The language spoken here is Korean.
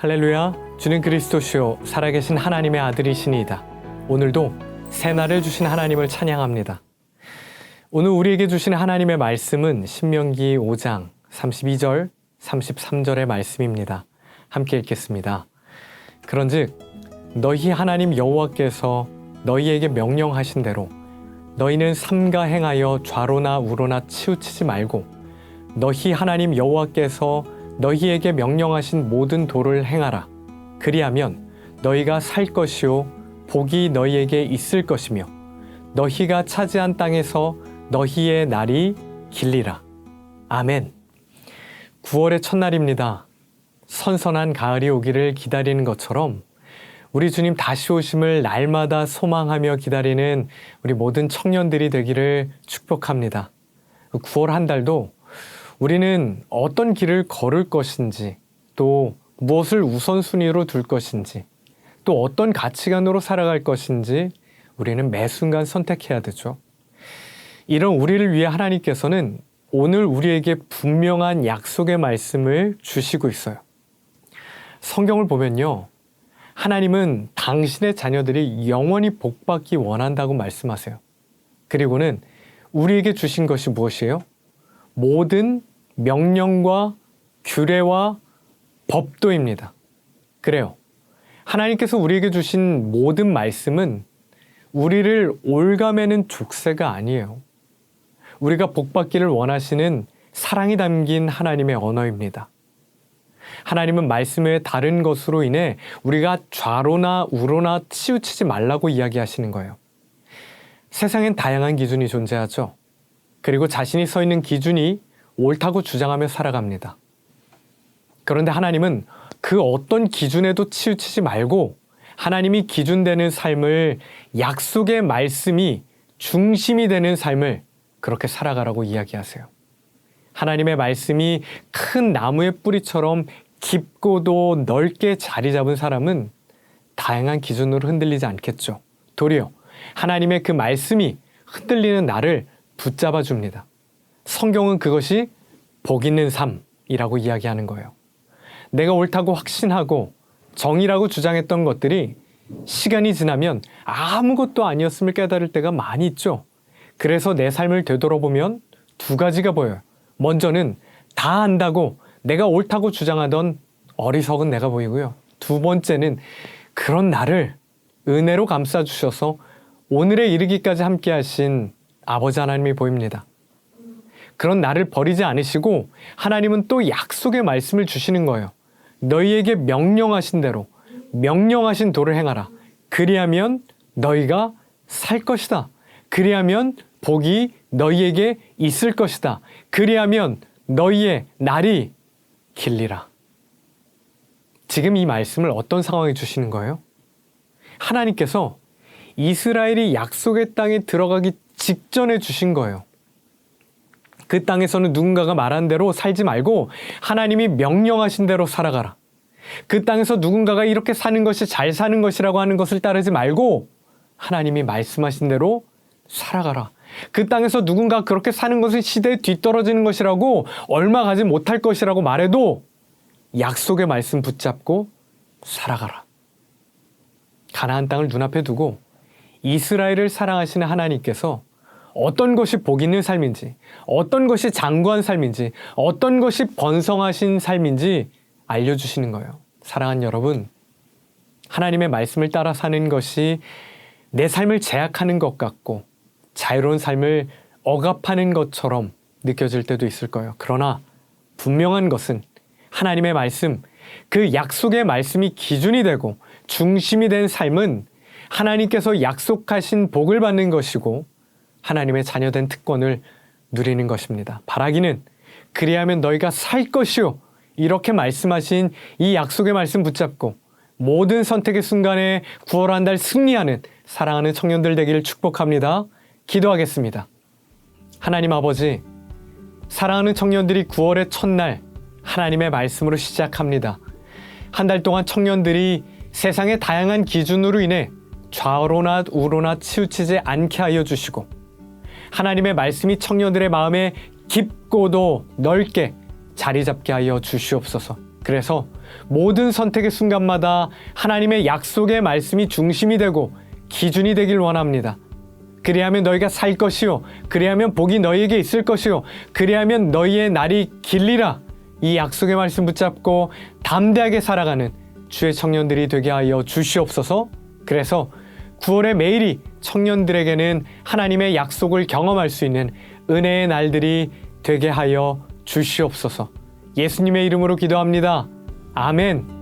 할렐루야. 주는 그리스도시요 살아계신 하나님의 아들이시니이다. 오늘도 새 날을 주신 하나님을 찬양합니다. 오늘 우리에게 주신 하나님의 말씀은 신명기 5장 32절, 33절의 말씀입니다. 함께 읽겠습니다. 그런즉 너희 하나님 여호와께서 너희에게 명령하신 대로 너희는 삼가 행하여 좌로나 우로나 치우치지 말고 너희 하나님 여호와께서 너희에게 명령하신 모든 도를 행하라. 그리하면 너희가 살 것이요 복이 너희에게 있을 것이며 너희가 차지한 땅에서 너희의 날이 길리라. 아멘. 9월의 첫날입니다. 선선한 가을이 오기를 기다리는 것처럼 우리 주님 다시 오심을 날마다 소망하며 기다리는 우리 모든 청년들이 되기를 축복합니다. 9월 한 달도 우리는 어떤 길을 걸을 것인지 또 무엇을 우선순위로 둘 것인지 또 어떤 가치관으로 살아갈 것인지 우리는 매 순간 선택해야 되죠. 이런 우리를 위해 하나님께서는 오늘 우리에게 분명한 약속의 말씀을 주시고 있어요. 성경을 보면요. 하나님은 당신의 자녀들이 영원히 복받기 원한다고 말씀하세요. 그리고는 우리에게 주신 것이 무엇이에요? 모든 명령과 규례와 법도입니다. 그래요. 하나님께서 우리에게 주신 모든 말씀은 우리를 올가매는 족쇄가 아니에요. 우리가 복받기를 원하시는 사랑이 담긴 하나님의 언어입니다. 하나님은 말씀의 다른 것으로 인해 우리가 좌로나 우로나 치우치지 말라고 이야기하시는 거예요. 세상엔 다양한 기준이 존재하죠. 그리고 자신이 서 있는 기준이 옳다고 주장하며 살아갑니다. 그런데 하나님은 그 어떤 기준에도 치우치지 말고 하나님이 기준되는 삶을 약속의 말씀이 중심이 되는 삶을 그렇게 살아가라고 이야기하세요. 하나님의 말씀이 큰 나무의 뿌리처럼 깊고도 넓게 자리 잡은 사람은 다양한 기준으로 흔들리지 않겠죠. 도리어 하나님의 그 말씀이 흔들리는 나를 붙잡아 줍니다. 성경은 그것이 복 있는 삶이라고 이야기하는 거예요. 내가 옳다고 확신하고 정의라고 주장했던 것들이 시간이 지나면 아무것도 아니었음을 깨달을 때가 많이 있죠. 그래서 내 삶을 되돌아보면 두 가지가 보여요. 먼저는 다 안다고 내가 옳다고 주장하던 어리석은 내가 보이고요. 두 번째는 그런 나를 은혜로 감싸 주셔서 오늘에 이르기까지 함께 하신 아버지 하나님이 보입니다. 그런 나를 버리지 않으시고 하나님은 또 약속의 말씀을 주시는 거예요. 너희에게 명령하신 대로 명령하신 도를 행하라. 그리하면 너희가 살 것이다. 그리하면 복이 너희에게 있을 것이다. 그리하면 너희의 날이 길리라. 지금 이 말씀을 어떤 상황에 주시는 거예요? 하나님께서 이스라엘이 약속의 땅에 들어가기 직전에 주신 거예요. 그 땅에서는 누군가가 말한 대로 살지 말고 하나님이 명령하신 대로 살아가라. 그 땅에서 누군가가 이렇게 사는 것이 잘 사는 것이라고 하는 것을 따르지 말고 하나님이 말씀하신 대로 살아가라. 그 땅에서 누군가 그렇게 사는 것은 시대에 뒤떨어지는 것이라고 얼마 가지 못할 것이라고 말해도 약속의 말씀 붙잡고 살아가라. 가나안 땅을 눈앞에 두고 이스라엘을 사랑하시는 하나님께서 어떤 것이 복 있는 삶인지, 어떤 것이 장구한 삶인지, 어떤 것이 번성하신 삶인지 알려주시는 거예요. 사랑하는 여러분, 하나님의 말씀을 따라 사는 것이 내 삶을 제약하는 것 같고 자유로운 삶을 억압하는 것처럼 느껴질 때도 있을 거예요. 그러나 분명한 것은 하나님의 말씀, 그 약속의 말씀이 기준이 되고 중심이 된 삶은 하나님께서 약속하신 복을 받는 것이고 하나님의 자녀된 특권을 누리는 것입니다. 바라기는 그리하면 너희가 살 것이요. 이렇게 말씀하신 이 약속의 말씀 붙잡고 모든 선택의 순간에 9월 한 달 승리하는 사랑하는 청년들 되기를 축복합니다. 기도하겠습니다. 하나님 아버지, 사랑하는 청년들이 9월의 첫날 하나님의 말씀으로 시작합니다. 한 달 동안 청년들이 세상의 다양한 기준으로 인해 좌로나 우로나 치우치지 않게 하여 주시고 하나님의 말씀이 청년들의 마음에 깊고도 넓게 자리 잡게 하여 주시옵소서. 그래서 모든 선택의 순간마다 하나님의 약속의 말씀이 중심이 되고 기준이 되길 원합니다. 그리하면 너희가 살 것이요. 그리하면 복이 너희에게 있을 것이요. 그리하면 너희의 날이 길리라. 이 약속의 말씀 붙잡고 담대하게 살아가는 주의 청년들이 되게 하여 주시옵소서. 그래서 9월의 매일이 청년들에게는 하나님의 약속을 경험할 수 있는 은혜의 날들이 되게 하여 주시옵소서. 예수님의 이름으로 기도합니다. 아멘.